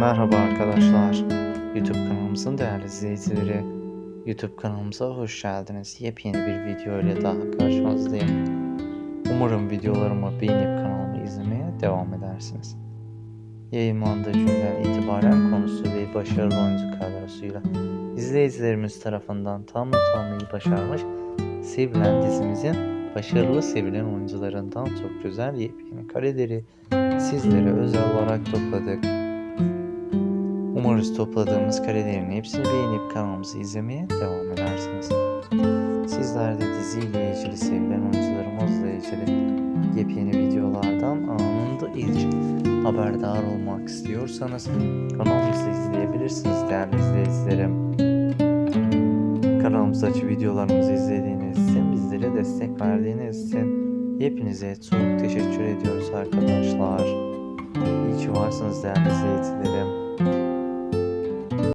Merhaba arkadaşlar. YouTube kanalımızın değerli izleyicileri. YouTube kanalımıza hoş geldiniz. Yepyeni bir video ile daha karşınızdayım. Umarım videolarımı beğenip kanalımı izlemeye devam edersiniz. Yayınlandığı günden itibaren konusu ve başarılı oyuncu kadrosuyla izleyicilerimiz tarafından tam tanımayı başarmış sevilen dizimizin başarılı sevilen oyuncularından çok güzel yepyeni kareleri sizlere özel olarak topladık. Umarız topladığımız karelerin hepsini beğenip kanalımızı izlemeye devam edersiniz. Sizler de diziyle ilgili sevilen oyuncularımızla ilgili yepyeni videolardan anında ilk haberdar olmak istiyorsanız kanalımızı izleyebilirsiniz değerli izleyicilerim. Kanalımızdaki videolarımızı izlediğiniz için, bizlere destek verdiğiniz için hepinize çok teşekkür ediyoruz arkadaşlar. İyi ki varsınız değerli izleyicilerim.